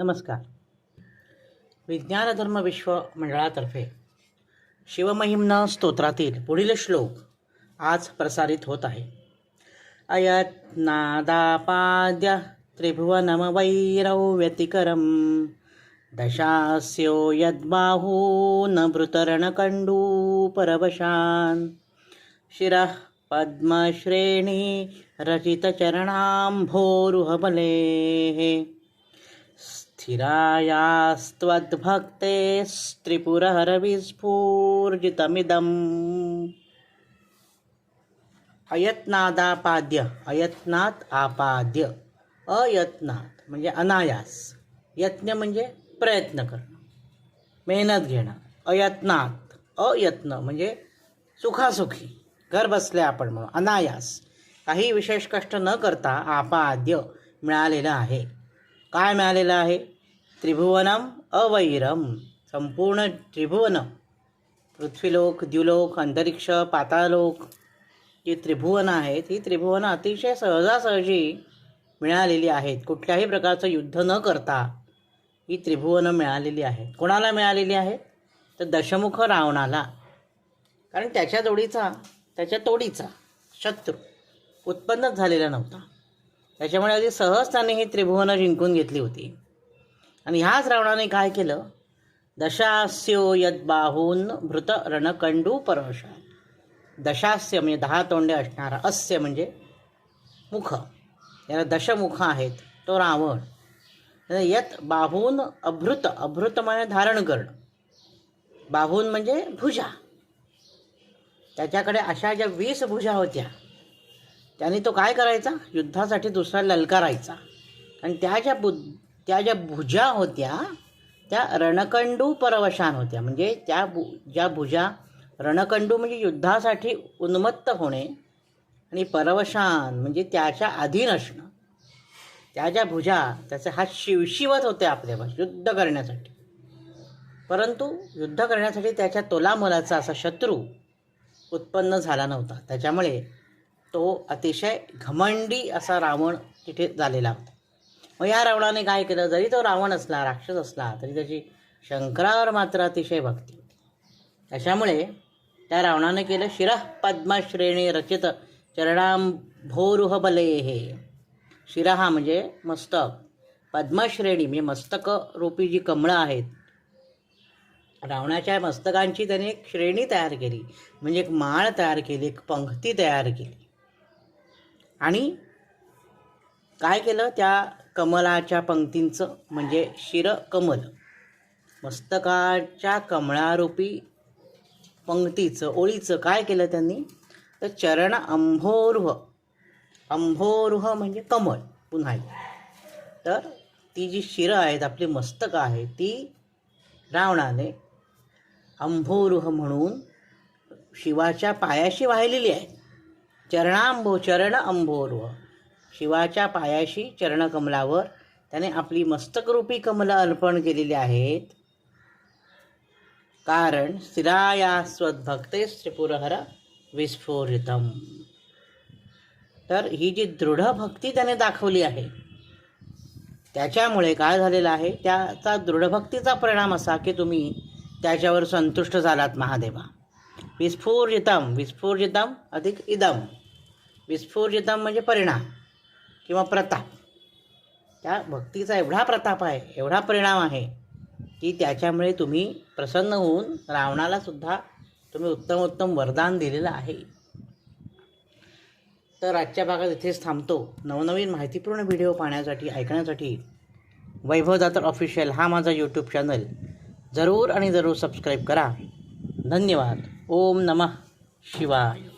नमस्कार. विज्ञानधर्म विश्व मंडळातर्फे शिवमहिम्न स्तोत्रातील पुढील श्लोक आज प्रसारित होत आहे. अयत नादापाद्य त्रिभुवनमवैरौ व्यतिकरं दशास्यो यद्बाहून भृतरणकण्डूपरवशान् शिरः पद्मश्रेणी रचितचरणाम्भोरुहबलेः। स्थिरायास्त्वद्भक्तेस्त्रिपुरहरविस्फूर्जितमिदम् अयत्नादापाद्य अयत्नात आपाद्य अयत्नात म्हणजे अनायास यत्न म्हणजे प्रयत्न करणं मेहनत घेणं अयत्नात अयत्न म्हणजे सुखासुखी घर बसल्या आपण म्हणून अनायास काही विशेष कष्ट न करता आपाद्य मिळालेलं आहे. काय मिळालेलं आहे? त्रिभुवनम अवैरम। संपूर्ण त्रिभुवन। पृथ्वीलोक द्युलोक अंतरिक्ष पातालोक। जी त्रिभुवनं आहेत ही त्रिभुवनं अतिशय सहजासहजी मिळालेली आहेत. कुठल्याही प्रकारचं युद्ध न करता ही त्रिभुवनं मिळालेली आहेत कोणाला मिळालेली आहेत तर दशमुख रावणाला. कारण त्याच्या जोडीचा त्याच्या तोडीचा शत्रू उत्पन्नच झालेला नव्हता. त्याच्यामुळे अगदी सहज त्याने ही त्रिभुवनं जिंकून घेतली होती. आणि ह्याच रावणाने काय केलं? दशास्यो यद्बाहून भृत रणकंडू परश दशास्य म्हणजे दहा तोंडे असणारा अस्य म्हणजे मुख. याला दशमुख आहेत तो रावण. यत बाहून अभृत अभृत म्हणजे धारण करणं. बाहून म्हणजे भुजा. त्याच्याकडे अशा ज्या वीस भुजा होत्या त्याने तो काय करायचा? युद्धासाठी दुसरा ललकारायचा. आणि त्या ज्या बुद्ध त्या ज्या भुजा होत्या त्या रणकंडू परवशान होत्या. म्हणजे त्या भु ज्या भुजा रणकंडू म्हणजे युद्धासाठी उन्मत्त होणे आणि परवशान म्हणजे त्याच्या अधीन असणं. त्या ज्या भुजा त्याचे हात शिवशिवत होते आपल्यावर युद्ध करण्यासाठी. परंतु युद्ध करण्यासाठी त्याच्या तोलामोलाचा असा शत्रू उत्पन्न झाला नव्हता. त्याच्यामुळे तो अतिशय घमंडी असा रावण तिथे झालेला होता. मग या रावणाने काय केलं? जरी तो रावण असला राक्षस असला तरी त्याची शंकरावर मात्र अतिशय भक्ती त्याच्यामुळे त्या रावणाने केलं शिरः पद्मश्रेणी रचित चरणाम भोरुह बले. हे शिरहा म्हणजे मस्तक. पद्मश्रेणी म्हणजे मस्तक रूपी जी कमळं आहेत. रावणाच्या मस्तकांची त्याने एक श्रेणी तयार केली. म्हणजे एक माळ तयार केली एक पंक्ती तयार केली. आणि काय केलं? त्या कमलाच्या पंक्तींचं म्हणजे शिरकमल मस्तकाच्या कमळारूपी पंक्तीचं ओळीचं काय केलं त्यांनी? तर चरण अंभोरुह. अंभोरुह म्हणजे कमळ पुन्हा तर ती जी शिरं आहेत आपली मस्तकं आहेत ती रावणाने अंभोरुह म्हणून शिवाच्या पायाशी वाहिलेली आहे चरणांभो चरण अंभोरुह. शिवाच्या पायाशी चरणकमलावर त्याने आपली मस्तकरूपी कमलं अर्पण केलेली आहेत. कारण स्थिराया स्वद्भक्ते त्रिपुरहर विस्फोरितम. तर ही जी दृढ भक्ती त्याने दाखवली आहे त्याच्यामुळे काय झालेलं आहे त्याचा दृढभक्तीचा परिणाम असा की तुम्ही त्याच्यावर संतुष्ट झालात महादेवा. विस्फोर्जितम विस्फोर्जितम अधिक इदम. विस्फोर्जितम म्हणजे परिणाम. किंवा प्रताप. त्या भक्तीचा एवढा प्रताप आहे एवढा परिणाम आहे की त्याच्यामुळे तुम्ही प्रसन्न होऊन रावणालासुद्धा तुम्ही उत्तम उत्तम वरदान दिलेलं आहे. तर आजच्या भागात इथेच थांबतो. नवनवीन माहितीपूर्ण व्हिडिओ पाहण्यासाठी ऐकण्यासाठी वैभव दातर ऑफिशियल हा माझा यूट्यूब चॅनल जरूर आणि जरूर सबस्क्राईब करा. धन्यवाद. ओम नमः शिवाय.